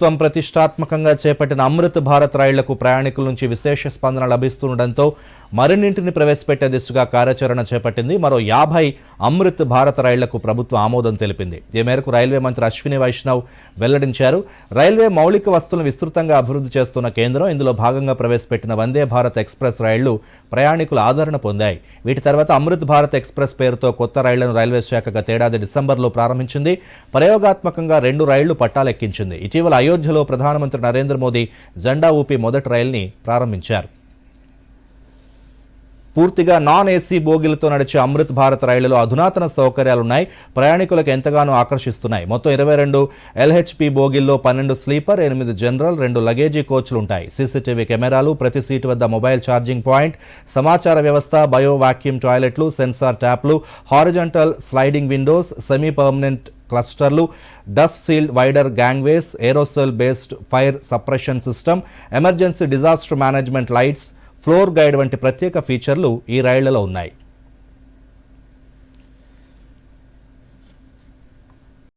ప్రభుత్వం ప్రతిష్టాత్మకంగా చేపట్టిన అమృత్ భారత్ రైళ్ళకు ప్రయాణికుల నుంచి విశేష స్పందన లభిస్తుండటంతో మరిన్నింటిని ప్రవేశపెట్టే దిశగా కార్యాచరణ చేపట్టింది. మరో యాభై అమృత్ భారత్ రైళ్ళకు ప్రభుత్వం ఆమోదం తెలిపింది. ఈ మేరకు రైల్వే మంత్రి అశ్విని వైష్ణవ్ వెల్లడించారు. రైల్వే మౌలిక వస్తువులను విస్తృతంగా అభివృద్ధి చేస్తున్న కేంద్రం ఇందులో భాగంగా ప్రవేశపెట్టిన వందే భారత్ ఎక్స్ప్రెస్ రైళ్ళు ప్రయాణికుల ఆదరణ పొందాయి. వీటి తర్వాత అమృత్ భారత్ ఎక్స్ప్రెస్ పేరుతో కొత్త రైళ్ళను రైల్వే శాఖ గతేడాది డిసెంబర్లో ప్రారంభించింది. ప్రయోగాత్మకంగా రెండు రైళ్ళు పట్టాలెక్కించింది. ఇటీవల అయోధ్యలో ప్రధానమంత్రి నరేంద్ర మోదీ జెండా ఊపి మొదటి రైల్ని ప్రారంభించారు. పూర్తిగా నాన్ ఏసీ బోగిలతో నడిచే అమృత్ భారత్ రైళ్ళలో అధునాతన సౌకర్యాలున్నాయి. ప్రయాణికులకు ఎంతగానో ఆకర్షిస్తున్నాయి. మొత్తం ఇరవై రెండు ఎల్హెచ్పి బోగిల్లో పన్నెండు స్లీపర్ ఎనిమిది జనరల్ రెండు లగేజీ కోచ్లు ఉంటాయి సీసీటీవీ కెమెరాలు ప్రతి సీటు వద్ద మొబైల్ ఛార్జింగ్ పాయింట్ సమాచార వ్యవస్థ బయో వాక్యూమ్ టాయిలెట్లు sensor ట్యాప్లు horizontal sliding windows semi permanent క్లస్టర్లు dust sealed wider gangways aerosol based fire suppression system emergency disaster management lights floor guide వంటి ప్రత్యేక ఫీచర్లు ఈ రైళ్ళలో ఉన్నాయి.